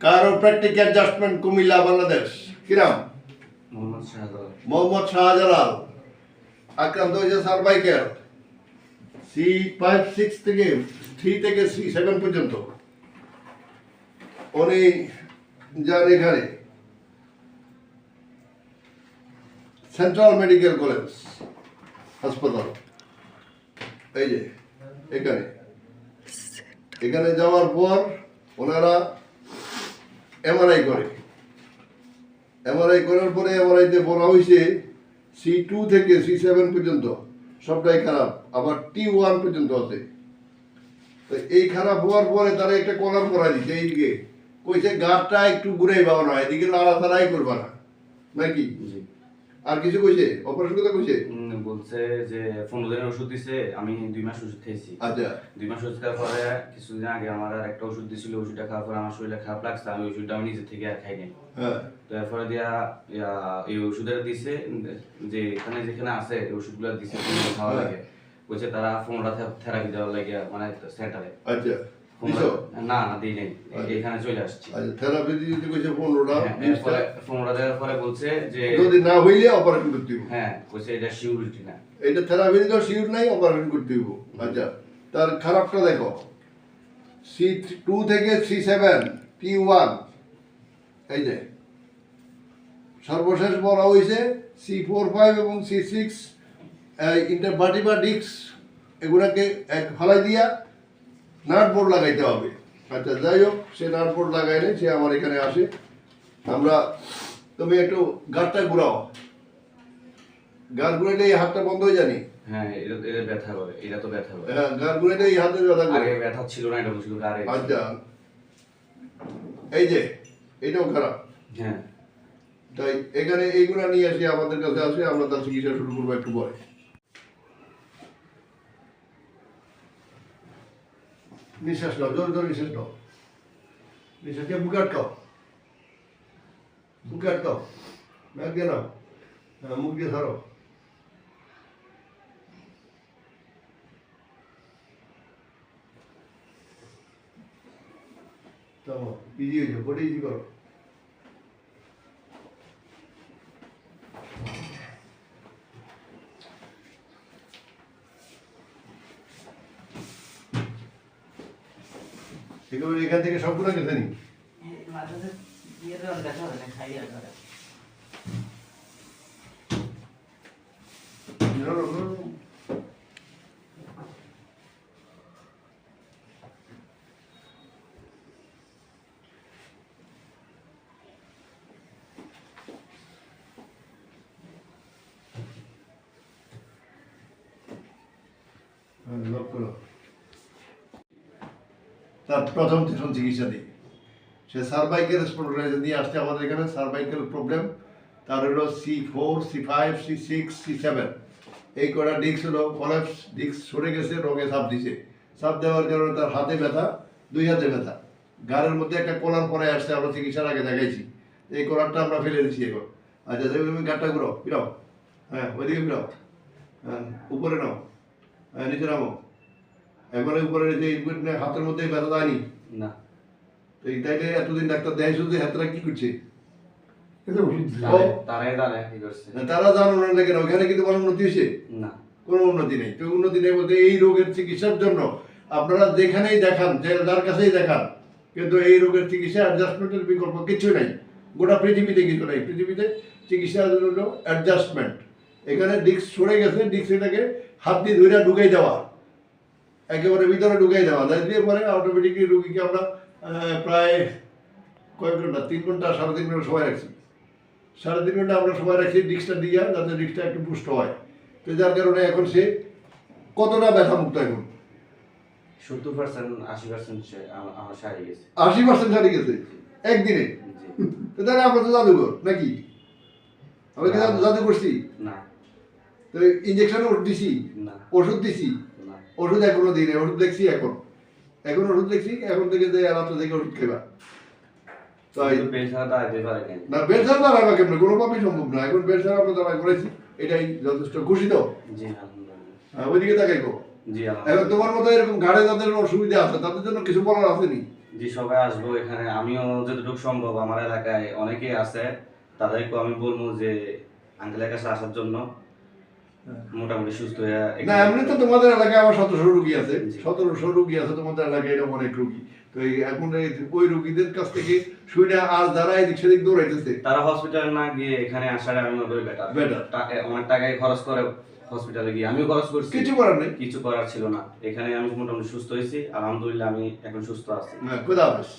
কারোপ্র্যাকটিক adjustment Comilla Bangladesh. কিরাম মোহাম্মদ শাহজালাল। মোহাম্মদ শাহজালাল। আক্রান্ত হয়েছে সার্ভাইকেল সি ফাইভ সিক্স থেকে থ্রি থেকে সি সেভেন পর্যন্ত। উনি যান এখানে। সেন্ট্রাল মেডিকেল কলেজ হাসপাতাল। এই যে এখানে। এখানে যাওয়ার পর ওনারা এমআরআই করে। এমআরআই করার পরে এমআরআইতে বলা হয়েছে সি টু থেকে সি সেভেন পর্যন্ত সবটাই খারাপ আবার টি ওয়ান পর্যন্ত আছে। তো এই খারাপ হওয়ার পরে তারা একটা কলাম করা দিচ্ছে এইদিকে। কইছে গাছটা একটু ঘুরাই পাও না এদিকে নাড়াচাড়াই করবা না। নাকি? আর কিছু কইছে? অপারেশন কথা কইছে? বলছে যে পনেরো দিনের ওষুধ দিছে আমি দুই মাস ওষুধ খেয়েছি। আচ্ছা। দুই মাস ওষুধ খাওয়ার পরে কিছুদিন আগে আমার আর একটা ওষুধ দিছিল ওষুধটা খাওয়ার পরে আমার শরীরে খারাপ লাগছে আমি ওষুধটা আমি নিজে থেকে আর খাইনি হ্যাঁ। তো এরপরে দিয়া এই ওষুধের দিছে যে এখানে যেখানে আছে ওষুধগুলো দিছে খাওয়া হ্যাঁ। লাগে। বলছে তারা পনেরোটা থেরাপি দেওয়ার লাগে মানে সেন্টারে। আচ্ছা? না না দিই নাই। আচ্ছা। এখানে চলে আসছি। আচ্ছা থেরাপি দিতে কইছে পনেরোটা হ্যাঁ, দেওয়ার পরে বলছে যে যদি না হইলে অপারেশন করতে হইব। হ্যাঁ এটা সিউরিটি না। এটা থেরাপি দিতে শিওর নাই অপারেশন করতে হইব। আচ্ছা তার খারাপটা দেখো। সি টু থেকে সি সেভেন টি ওয়ান এই যে সর্বশেষ বলা হয়েছে সি ফোর ফাইভ এবং সি সিক্স ইন্টারভার্টিবা ডিক্স এগুলাকে এক ফালাই দিয়া নাট বোর্ড লাগাইতে হবে। আচ্ছা যাই হোক সে নাট বোর্ড লাগাইলে সে আমার এখানে আসে। আমরা তুমি একটু গাড়টা ঘুরাও। গাড় ঘুরাইলে এই হাতটা বন্ধ হয়ে জানি হ্যাঁ এটা এটা ব্যথা করে এটা তো ব্যথা করে। হ্যাঁ গাড় ঘুরাইলে এই হাতের ব্যথা করে। আগে ব্যথা ছিল না এটা ছিল আচ্ছা। এই যে এটাও খারাপ। হ্যাঁ। তাই এখানে এইগুলা নিয়ে আসি আমাদের কাছে আসে আমরা তার চিকিৎসা শুরু করব একটু পরে। নিঃশ্বাস নাও জোর জোর নিঃশ্বাস নাও নিঃশ্বাস দিয়ে বুকে আটকাও বুকে আটকাও নাক দিয়ে নাও হ্যাঁ মুখ দিয়ে ধরো তো ইজি হয়েছে বডি ইজি করো একেবারে এখান থেকে সবগুলো কেটে নি? ধরো, ধরো। হ্যাঁ, লক করো। তার প্রথম টিউশন চিকিৎসা দিই। সে সার্ভাইকেল স্পন্ডলাইটিস নিয়ে আসছে আমাদের এখানে সার্ভাইকেল প্রবলেম, তার হলো C four C five C six C seven এই কটা ডিস্ক হলো কলাপস ডিস্ক সরে গেছে রোগে সাপ দিছে। সাপ দেওয়ার কারণে তার হাতে ব্যথা, দুই হাতে ব্যথা। গাড়ির মধ্যে একটা কলার পরে আসছে, আমরা চিকিৎসার আগে দেখাইছি। এই কলারটা আমরা ফেলে দিচ্ছি এখন। আচ্ছা দেখবে তুমি গাড়টা ঘুরো ফিরাও। হ্যাঁ ওইদিকে ফিরাও। হ্যাঁ উপরে নাও। হ্যাঁ নিচে নামো। একবারে উপরে যে হাতের মধ্যে ব্যথা দেয়নি? না। তো এই তাইলে এতদিন ডাক্তার দেয় শুধু হাতরা কি করছে? এটা ওষুধ দিছে। তারে- তারাই তারা কি করছে। তারা জানো না দেখেন ওখানে কিন্তু কোনো উন্নতি হয়েছে? না। কোনো উন্নতি নেই। তো উন্নতি নেই বলতে এই রোগের চিকিৎসার জন্য আপনারা যেখানেই দেখান যে যার কাছেই দেখান কিন্তু এই রোগের চিকিৎসা অ্যাডজাস্টমেন্টের বিকল্প কিছু নাই। গোটা পৃথিবীতে কিছু নাই। পৃথিবীতে চিকিৎসা হলো অ্যাডজাস্টমেন্ট এখানে ডিস্ক সরে গেছে ডিস্ক এটাকে হাত দিয়ে ধরে ঢুকাই দেওয়া। একেবারে ভিতরে ঢুকাই দেওয়া তাই দিয়ে পরে অটোমেটিকলি রুগীকে আমরা প্রায় কয়েক ঘণ্টা তিন ঘণ্টা সাড়ে তিন ঘণ্টা সময় রাখছি। সাড়ে তিন ঘণ্টা আমরা সময় রাখছি ডিস্কটা দিয়ে যাতে ডিস্কটা একটু পুষ্ট হয়। তো যার কারণে এখন সে কতটা ব্যথা মুক্ত এখন? সত্তর পার্সেন্ট আশি পার্সেন্ট সারিয়ে গেছে। আশি পার্সেন্ট ছাড়ি গেছে? একদিনে? তো তাহলে আমরা তো জাদুঘর নাকি? আমরা কি জাদু- করছি? না। তো ইঞ্জেকশন দিছি? না। ওষুধ দিছি? ওষুধ এখনও দিই না ওষুধ দেখছি এখন। এখন ওষুধ দেখছি এখন থেকে যে রাত্রে থেকে ওষুধ খেবা তাই না বেল ছাড়া দাঁড়াবা কেমন? কোনো সম্ভব না। এখন বেল ছাড়া আমরা দাঁড়া করেছি এটাই যথেষ্ট খুশি তো হ্যাঁ, ওইদিকে তাকাই গো জি এখন তোমার মতো এরকম ঘাড়ে যাদের অসুবিধা আছে তাদের জন্য কিছু বলার আছে নি? জি সবাই আসব এখানে। আমিও যতটুকু সম্ভব আমার এলাকায় অনেকেই আছে তাদেরকে আমি বলব যে আঙ্কেলের কাছে আসার জন্য। মোটামুটি সুস্থ হয়ে না এমনি তো তোমাদের এলাকায় আমার সতেরোশো রুগী আছে। সতেরোশো রুগী আছে তোমাদের এলাকায় এরকম অনেক রুগী। তো এখন ওই রুগীদের কাছ থেকে শুনে আর যারা এদিক সেদিক দৌড়াইতেছে তারা হসপিটালে না গিয়ে এখানে আসাটা আমি মনে করি বেটার Better. অনেক টাকাই খরচ করে হসপিটালে গিয়ে। আমিও খরচ করছি। কিছু করার নেই। কিছু করার ছিল না। এখানে আমি মোটামুটি সুস্থ হয়েছি। আলহামদুলিল্লাহ আমি এখন সুস্থ আছি। খোদা হাফেজ।